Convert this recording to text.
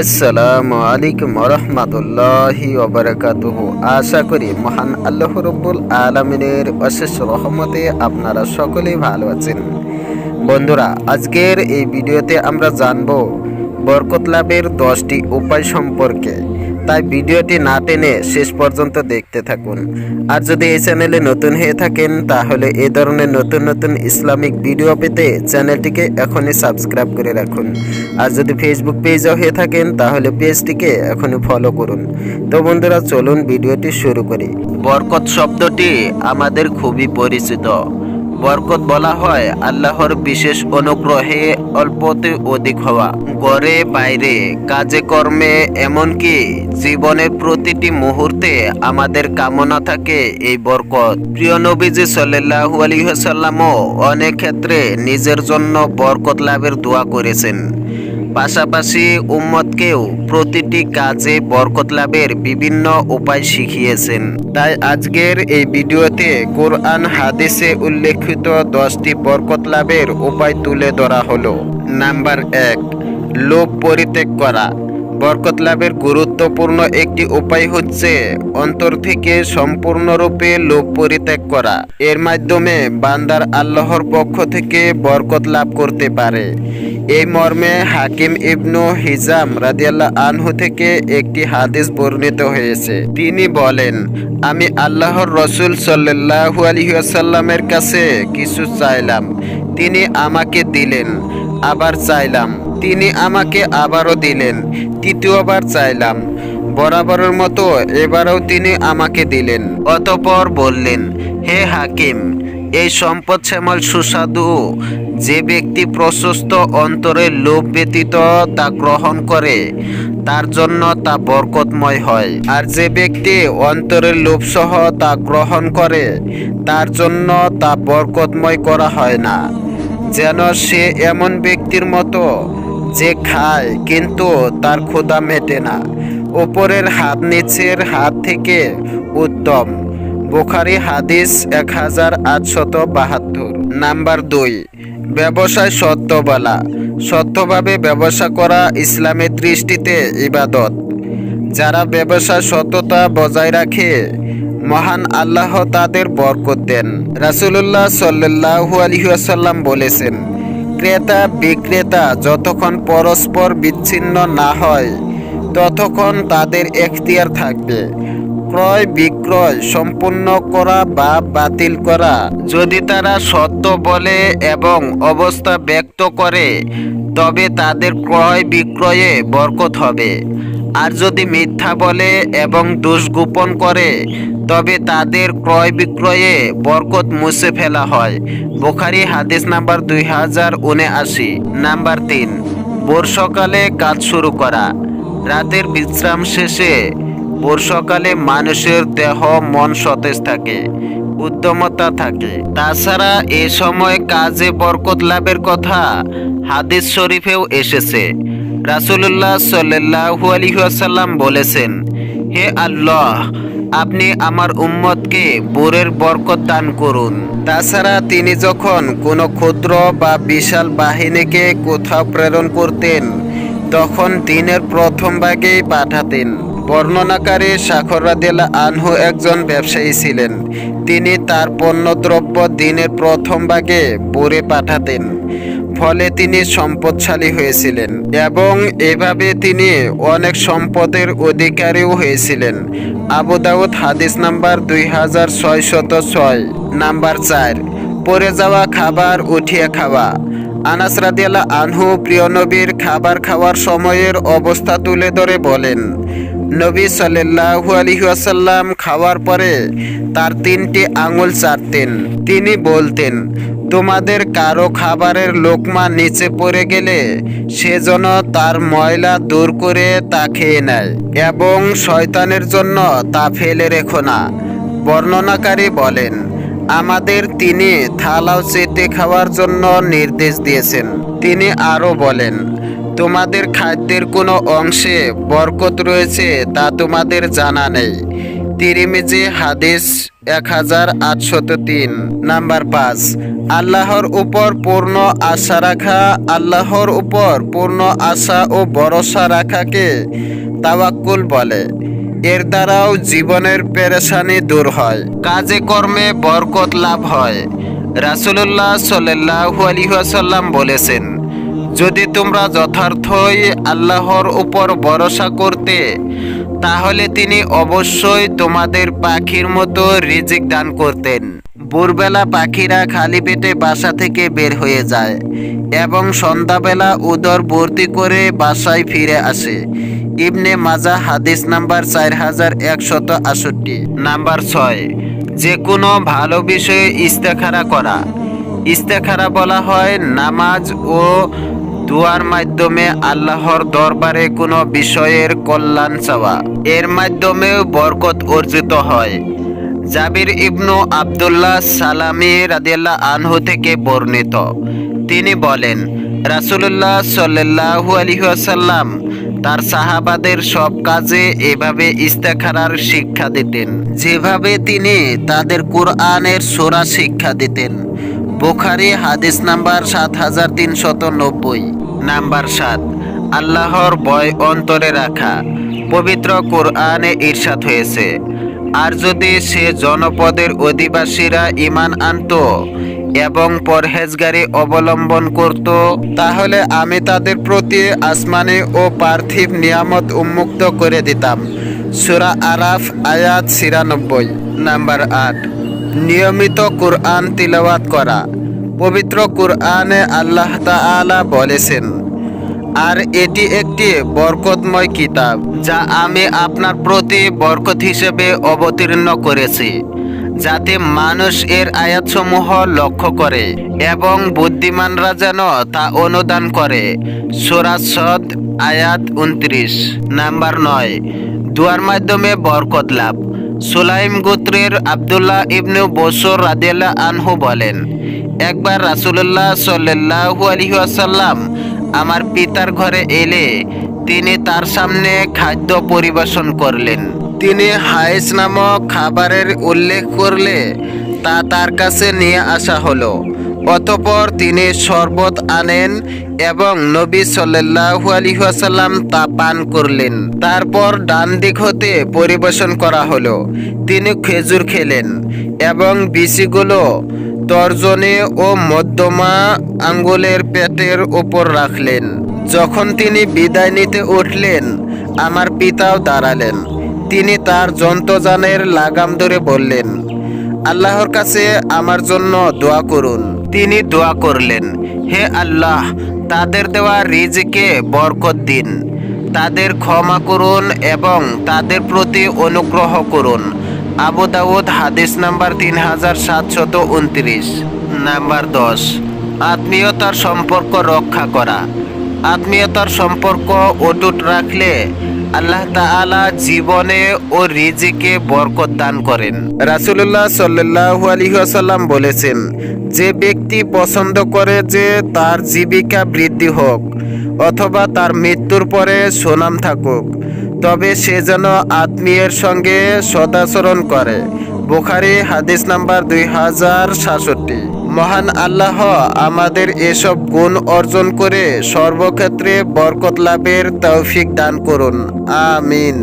আসসালামু আলাইকুম রহমতুল্লাহি ওবরাকাতুহু। আশা করি মহান আল্লাহ রব্বুল আলমিনের অশেষ রহমতে আপনারা সকলেই ভালো আছেন। বন্ধুরা, আজকের এই ভিডিওতে আমরা জানব বরকত লাভের দশটি উপায় সম্পর্কে। তাই ভিডিওটি না টেনে শেষ পর্যন্ত দেখতে থাকুন। আর যদি এই চ্যানেলে নতুন হয়ে থাকেন, তাহলে এই ধরনের নতুন নতুন ইসলামিক ভিডিও পেতে চ্যানেলটিকে এখনই সাবস্ক্রাইব করে রাখুন। আর যদি ফেসবুক পেজও হয়ে থাকেন, তাহলে পেজটিকে এখনই ফলো করুন। তো বন্ধুরা, চলুন ভিডিওটি শুরু করি। বরকত শব্দটি আমাদের খুবই পরিচিত। বরকত বলা হয়, আল্লাহর বিশেষ অনুগ্রহে অল্পতে অধিক হওয়া। গড়ে বাইরে, কাজে কর্মে, এমনকি জীবনের প্রতিটি মুহূর্তে আমাদের কামনা থাকে এই বরকত। প্রিয় নবীজি সাল্লাল্লাহু আলী সাল্লামও অনেক ক্ষেত্রে নিজের জন্য বরকত লাভের দোয়া করেছেন। পাশাপাশি উম্মতকেও প্রতিটি কাজে বরকত লাভের বিভিন্ন উপায় শিখিয়েছেন। তাই আজকের এই ভিডিওতে কোরআন, হাদিসে উল্লেখিত দশটি বরকত লাভের উপায় তুলে ধরা হলো। নাম্বার এক, লোভ পরিত্যাগ করা। বরকত লাভের গুরুত্বপূর্ণ একটি উপায় হচ্ছে অন্তর থেকে সম্পূর্ণরূপে লোভ পরিত্যাগ করা। এর মাধ্যমে বান্দার আল্লাহর পক্ষ থেকে বরকত লাভ করতে পারে। এই মর্মে হাকিম ইবনু হিজাম রাদিয়াল্লাহ আনহু থেকে একটি হাদিস বর্ণিত হয়েছে। তিনি বলেন, আমি আল্লাহর রসুল সাল্লাল্লাহু আলাইহি কাছে কিছু চাইলাম। তিনি আমাকে দিলেন, আবার চাইলাম। তিনি আমাকে আবারও দিলেন, তৃতীয়বার চাইলাম। বরাবরের মতো এবারও তিনি আমাকে দিলেন। অতপর বললেন, হে হাকিম এই সম্পদ শ্যামল সুস্বাদু যে ব্যক্তি প্রশস্ত অন্তরে লোভ ব্যতীত তা গ্রহণ করে, তার জন্য তা বরকতময় হয়। আর যে ব্যক্তি অন্তরের লোভসহ তা গ্রহণ করে, তার জন্য তা বরকতময় করা হয় না। যেন সে এমন ব্যক্তির মতো যে খায়, কিন্তু তার ক্ষুধা মেটে না। উপরের হাত নিচের হাত থেকে উত্তম। বুখারি হাদিস এক হাজার আটশত বাহাত্তর। নাম্বার দুই, ব্যবসায় সত্য বলা সত্যভাবে ব্যবসা করা ইসলামের দৃষ্টিতে ইবাদত। যারা ব্যবসা সততা বজায় রাখে, মহান আল্লাহ তাদের বরকত দেন। রাসুলুল্লাহ সাল্লাহু আলহিহাসাল্লাম বলেছেন, ক্রেতা বিক্রেতা যতক্ষণ পরস্পর বিচ্ছিন্ন না হয়, ততক্ষণ তাদের এখতিয়ার থাকবে। ক্রয় বিক্রয় সম্পূর্ণ করা বা বাতিল করা। যদি তারা সত্য বলে এবং অবস্থা ব্যক্ত করে, তবে তাদের ক্রয় বিক্রয়ে বরকত হবে। আর যদি মিথ্যা বলে এবং দোষ গোপন করে, তবে তাদের ক্রয় বিক্রয়ে বরকত মুছে ফেলা হয়। বোখারি হাদিস নাম্বার দুই হাজার উনআশি, নাম্বার তিন। বর্ষকালে কাজ শুরু করা। রাতের বিশ্রাম শেষে বর্ষকালে মানুষের দেহ মন সতেজ থাকে, উদ্যমতা থাকে। তাছাড়া এ সময় কাজে বরকত লাভের কথা হাদিস শরীফেও এসেছে। রাসুলুল্লাহ সাল্লাহু আলহিহাসাল্লাম বলেছেন, হে আল্লাহ, আপনি আমার উম্মতকে বোরের বরকত দান করুন। তাছাড়া তিনি যখন কোনো ক্ষুদ্র বা বিশাল বাহিনীকে কোথাও প্রেরণ করতেন, তখন দিনের প্রথম ভাগেই পাঠাতেন। বর্ণনাকারী সাখর আনহু একজন ব্যবসায়ী ছিলেন। তিনি তার পণ্যদ্রব্য দিনের প্রথম ভাগে বোরে পাঠাতেন। ফলে তিনি সম্পদশালী হয়েছিলেন এবং এভাবে তিনি অনেক সম্পদের অধিকারীও হয়েছিলেন। আবু দাউদ হাদিস নাম্বার দুই হাজার ছয়শত ছয়, নাম্বার চার পরে যাওয়া খাবার, উঠিয়ে খাওয়া। আনাস রাদিয়াল্লাহ আনহু প্রিয় নবীর খাবার খাওয়ার সময়ের অবস্থা তুলে ধরে বলেন নবী সাল্লাল্লাহু আলাইহি ওয়াসাল্লাম খাওয়ার পরে তার তিনটি আঙুল চাটতেন তিনি বলতেন, তোমাদের কারও খাবারের লোকমা নিচে পড়ে গেলে সেজন্য তার ময়লা দূর করে তা খেয়ে নেয় এবং শয়তানের জন্য তা ফেলে রেখো না। বর্ণনাকারী বলেন, আমাদের তিনি থালাও চেটে খাওয়ার জন্য নির্দেশ দিয়েছেন। তিনি আরও বলেন তোমাদের খাদ্যের কোনো অংশে বরকত রয়েছে তা তোমাদের জানা নেই। তিরিমিজি হাদিস এক হাজার আটশত তিন, নাম্বার পাঁচ। আল্লাহর উপর পূর্ণ আশা রাখা, আল্লাহর উপর পূর্ণ আশা ও ভরসা রাখাকে তাওয়াক্কুল বলে। এর দ্বারাও জীবনের পেরেশানি দূর হয়, কাজে কর্মে বরকত লাভ হয়। রাসুলুল্লাহ সাল্লাহু আলহিহাসাল্লাম বলেছেন যদি তোমরা যথার্থই আল্লাহর উপর ভরসা করতে, তাহলে তিনি অবশ্যই তোমাদের পাখির মতো রিজিক দান করতেন। ভোরবেলা পাখিরা খালি পেটে বাসা থেকে বের হয়ে যায় এবং সন্ধ্যাবেলা উদর ভর্তি করে বাসায় ফিরে আসে। ইবনে মাজা হাদিস নাম্বার চার হাজার একশত আষট্টি নাম্বার ছয়, যে কোনো ভালো বিষয়ে ইস্তেখারা করা। ইস্তেখারা বলা হয় নামাজ ও দুয়ার মাধ্যমে আল্লাহর দরবারে কোনো বিষয়ের কল্যাণ চাওয়া। এর মাধ্যমেও বরকত অর্জিত হয়। জাবির ইবনু আবদুল্লাহ সালামি রাদিয়াল্লাহ আনহু থেকে বর্ণিত। তিনি বলেন, রাসুলুল্লাহ সাল্লাহু আলহিহাসাল্লাম তার সাহাবাদের সব কাজে এভাবে ইস্তেখারার শিক্ষা দিতেন। যেভাবে তিনি তাদের কোরআনের সোরা শিক্ষা দিতেন। বুখারি, হাদিস নাম্বার সাত হাজার তিনশত নব্বই, নাম্বার সাত, আল্লাহর বয় অন্তরে রাখা, পবিত্র কোরআনে ঈর্ষাদ হয়েছে। আর যদি সে জনপদের অধিবাসীরা ইমান আনতো এবং পরহেজগারি অবলম্বন করত, তাহলে আমি তাদের প্রতি আসমানি ও পার্থিব নিয়ামত উন্মুক্ত করে দিতাম। সুরা আরাফ, আয়াত ছিয়ানব্বই, নাম্বার আট। নিয়মিত কোরআন তিলাওয়াত করা। পবিত্র কোরআনে আল্লাহ তাআলা বলেছেন, আর এটি একটি বরকতময় কিতাব যা আমি আপনার প্রতি বরকত হিসেবে অবতীর্ণ করেছি, যাতে মানুষ এর আয়াতসমূহ লক্ষ্য করে এবং বুদ্ধিমানরা যেন তা অনুদান করে। সোরাসদ আয়াত উনত্রিশ, নাম্বার নয়, দুয়ার মাধ্যমে বরকত লাভ। সুলাইম গোত্রের আবদুল্লাহ ইবনু বসর রাদিয়াল্লাহ আনহু বলেন, একবার রাসুলুল্লাহ সাল্লাহু আলহিহাসাল্লাম আমার পিতার ঘরে এলে তিনি তার সামনে খাদ্য পরিবেশন করলেন। তিনি হাইস নামক খাবারের উল্লেখ করলে তা তার কাছে নিয়ে আসা হলো। অতপর তিনি শরবত আনেন এবং নবী সাল্লাহু আলহিহাসাল্লাম তা পান করলেন। তারপর ডান দিক হতে পরিবেশন করা হলো। তিনি খেজুর খেলেন এবং বিচিগুলো তর্জনে ও মধ্যমা আঙ্গুলের পেটের উপর রাখলেন। যখন তিনি বিদায় নিতে উঠলেন, আমার পিতাও দাঁড়ালেন। তিনি তার যন্ত্রযানের লাগাম ধরে বললেন, আল্লাহর কাছে আমার জন্য দোয়া করুন। তিনি দোয়া করলেন, হে আল্লাহ, তাদের দেওয়া রিজকে বরকত দিন। তাদের ক্ষমা করুন এবং তাদের প্রতি অনুগ্রহ করুন। আবু দাউদ, হাদিস নাম্বার তিন হাজার সাতশত উনত্রিশ, নাম্বার দশ। আত্মীয়তার সম্পর্ক রক্ষা করা। আত্মীয়তার সম্পর্ক অটুট রাখলে আল্লাহ তাআলা জীবনে ও রিজিকে বরকত দান করেন। রাসূলুল্লাহ সাল্লাল্লাহু আলাইহি ওয়াসাল্লাম বলেছেন, যে ব্যক্তি পছন্দ করে যে তার জীবিকা বৃদ্ধি হোক অথবা তার মৃত্যুর পরে সুনাম থাকুক, তবে সে যেন আত্মীয়ের সঙ্গে সদাচরণ করে। বুখারি হাদিস নাম্বার দুই হাজার সাতষট্টি। মহান আল্লাহ আমাদের এসব গুণ অর্জন করে সর্বক্ষেত্রে বরকত লাভের তৌফিক দান করুন। আমিন।